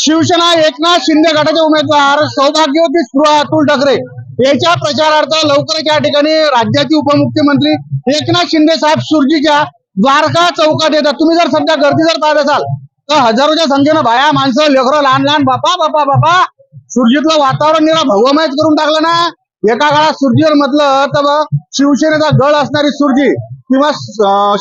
शिवसेना एकनाथ शिंदे गटाचे उमेदवार. सौभाग्यवती स्पृहा अतुल ठाकरे. याच्या प्रचारार्थ लवकरच या ठिकाणी राज्याचे उपमुख्यमंत्री एकनाथ शिंदे साहेब सुरजीच्या द्वारका चौकात येतात. तुम्ही जर सध्या गर्दी जर पाहत असाल तर हजारोच्या संख्येनं बाया माणसं लेकरं लहान लहान बापा बापा बापा सुरजीतलं वातावरण निरा भगवमयच करून टाकलं ना. एका काळात सुरजीवर म्हटलं तर शिवसेनेचा गळ असणारी सुरजी किंवा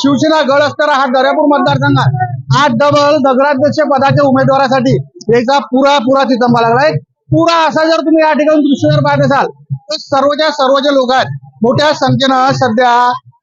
शिवसेना गळ असणारा हा दर्यापूर मतदारसंघात आज डबल नगराध्यक्ष पदाच्या उमेदवारासाठी याचा पुरा पुरा चितंबा लागलाय पुरा असा जर तुम्ही या ठिकाणी दृश्य जर पाहत असाल तर सर्वच्या सर्वच्या लोक आहेत मोठ्या संख्येनं सध्या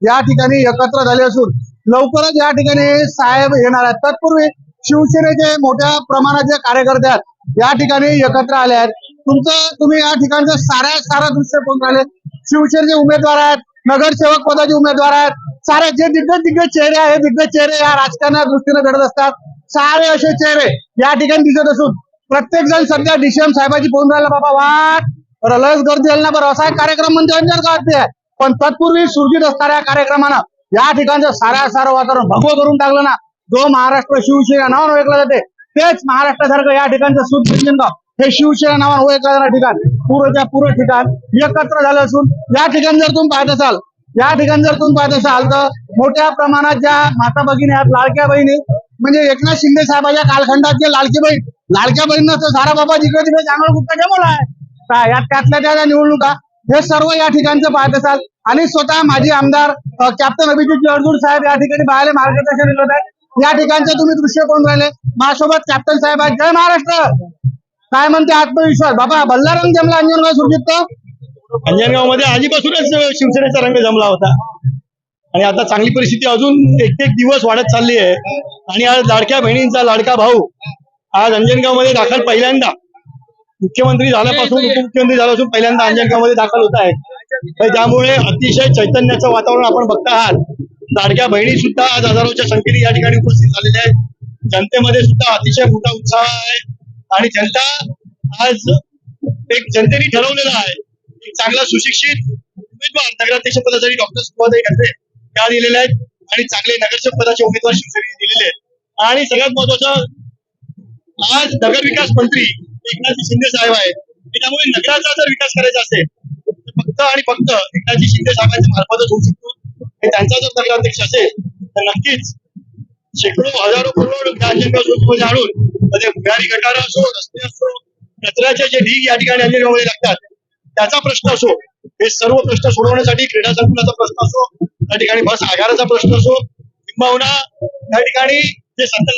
या ठिकाणी एकत्र झाले असून लवकरच या ठिकाणी साहेब येणार आहेत. तत्पूर्वी शिवसेनेचे मोठ्या प्रमाणात जे कार्यकर्ते आहेत या ठिकाणी एकत्र आले आहेत. तुमचं तुम्ही या ठिकाणचं साऱ्या सारा दृश्य पाहून राहिले. शिवसेनेचे उमेदवार आहेत नगरसेवक पदाचे उमेदवार आहेत. सारे जे दिग्गज दिग्गज चेहरे आहेत दिग्गज चेहरे या राजकारणा दृष्टीने घडत असतात. सारे असे चेहरे या ठिकाणी दिसत असून प्रत्येक जण सध्या डीसीएम साहेबाची पोहून राहिला बाबा वाट. लस गर्दी झाली ना बरं असा एक कार्यक्रम म्हणजे अंजन आहे. पण तत्पूर्वी सुरजित असणाऱ्या कार्यक्रमानं या ठिकाणचं साऱ्या सारं वातावरण भगवं करून टाकलं ना. जो महाराष्ट्र शिवसेना नावानं ओळखलं जाते तेच महाराष्ट्रासारखं या ठिकाणचं सुद गाव हे शिवसेना नावानं ओळखलं ठिकाण पूर्वच्या पूर्व ठिकाण एकत्र झालं असून या ठिकाणी जर तुम्ही पाहत असाल या ठिकाणी जर तुम्ही पाहत असाल तर मोठ्या प्रमाणात ज्या माता भगिनी आहेत लाडक्या बहिणी म्हणजे एकनाथ शिंदे साहेबाच्या कालखंडात जे लाडकी बहीण लाडक्या बहिणीनं तर सारा बाबा जिकडे तिकडे चांगला गुप्ता जमवला आहे. काय यात त्यातल्या त्या निवडणुका हे सर्व या ठिकाणचं पाहत असाल. आणि स्वतः माजी आमदार कॅप्टन अभिजित अर्जुन साहेब या ठिकाणी बाहेर मार्गदर्शन करत आहे या ठिकाणचं तुम्ही दृश्य कोण राहिले. माझ्यासोबत कॅप्टन साहेब आहे जय महाराष्ट्र! काय म्हणते आत्मविश्वास? बाबा बल्लारंग जमला अंजनगाव सुरजित अंजनगावमध्ये आधीपासूनच शिवसेनेचा रंग जमला होता. आणि आता चांगली परिस्थिती अजून एक एक दिवस वाढत चालली आहे. आणि आज लाडक्या बहिणींचा लाडका भाऊ आज अंजनगावमध्ये दाखल पहिल्यांदा. मुख्यमंत्री झाल्यापासून उपमुख्यमंत्री झाल्यापासून पहिल्यांदा अंजनगावमध्ये दाखल होत आहेत. तर त्यामुळे अतिशय चैतन्याचं वातावरण आपण बघता आहात. लाडक्या बहिणी सुद्धा आज हजारोच्या संख्येने या ठिकाणी उपस्थित झालेल्या आहेत. जनतेमध्ये सुद्धा अतिशय मोठा उत्साह आहे. आणि जनता आज एक जनतेने ठरवलेलं आहे. एक चांगला सुशिक्षित उमेदवार नगराध्यक्ष पदासाठी डॉक्टर सुभाताई ठाकरे त्या दिलेल्या आहेत आणि चांगले नगरसेवक पदाचे उमेदवार शिवसेनेने दिलेले आहेत. आणि सगळ्यात महत्वाचं आज नगरविकास मंत्री एकनाथजी शिंदे साहेब आहेत. त्यामुळे नगराचा जर विकास करायचा असेल तर फक्त आणि फक्त एकनाथजी शिंदे साहेबांच्या मार्फतच होऊ शकतो. आणि त्यांचा जर नगराध्यक्ष असेल तर नक्कीच शेकडो हजारो करोडमध्ये आणून म्हणजे भुयारी गटार असो रस्ते असो कचऱ्याचे जे ढीग या ठिकाणी अंजनगावमध्ये लागतात त्याचा प्रश्न असो हे सर्व प्रश्न सोडवण्यासाठी क्रीडा संकुलाचा प्रश्न असो त्या ठिकाणी बस आगाराचा प्रश्न असो किंबहुना त्या ठिकाणी जे संत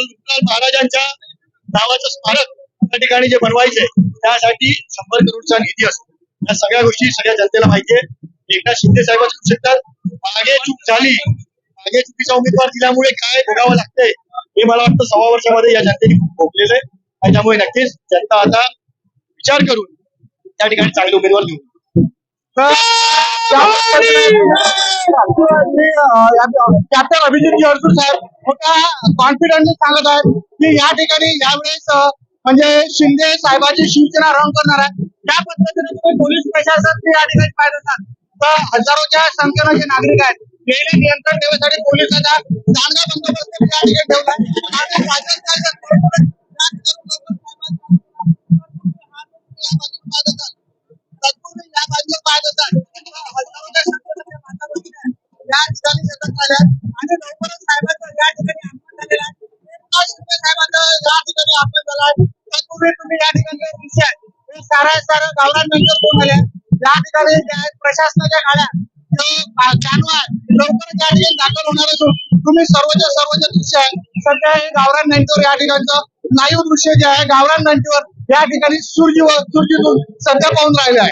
महाराजांच्या नावाचं स्मारक त्या ठिकाणी जे बनवायचे त्यासाठी शंभर करोडचा निधी असो. या सगळ्या गोष्टी सगळ्या जनतेला माहिती आहे. एकनाथ शिंदे साहेब करू शकतात मागे चूक झाली मागे चुकीचा उमेदवार दिल्यामुळे काय भोगावं लागतंय हे मला वाटतं सव्वा वर्षामध्ये या जनतेने खूप भोगलेलं आहे. आणि त्यामुळे नक्कीच जनता आता विचार करून त्या ठिकाणी चांगले उमेदवार देऊ कॅप्टन अभिजित अर्जुन साहेब मोठ्या कॉन्फिडन्स सांगत आहेत की या ठिकाणी यावेळेस म्हणजे शिंदे साहेबाची शिवसेना रंग करणार आहे. त्या पद्धतीने तुम्ही पोलीस प्रशासन या ठिकाणी पाहत असाल तर हजारोच्या संख्येनं जे नागरिक आहेत गेले नियंत्रण ठेवण्यासाठी पोलिसांचा चांगला बंदोबस्त या ठिकाणी ठेवला आणि या ठिकाणी एकत्र आल्या आणि लवकरच या ठिकाणी आहे. या ठिकाणी झालं आहे. तत्पूर्वी तुम्ही या ठिकाणी जे दृश्य साऱ्या कोण या ठिकाणी प्रशासनाच्या गाड्या. ठिकाणी दाखल होणार असून तुम्ही सर्वच्या सर्वच्या दृश्य आहे. सध्या हे गावरान नंतर या ठिकाणचं लाईव्ह दृश्य जे आहे गावरान नंतर या ठिकाणी सूर्य सूर्यतून सध्या पाहून राहिले आहे.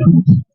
Ja.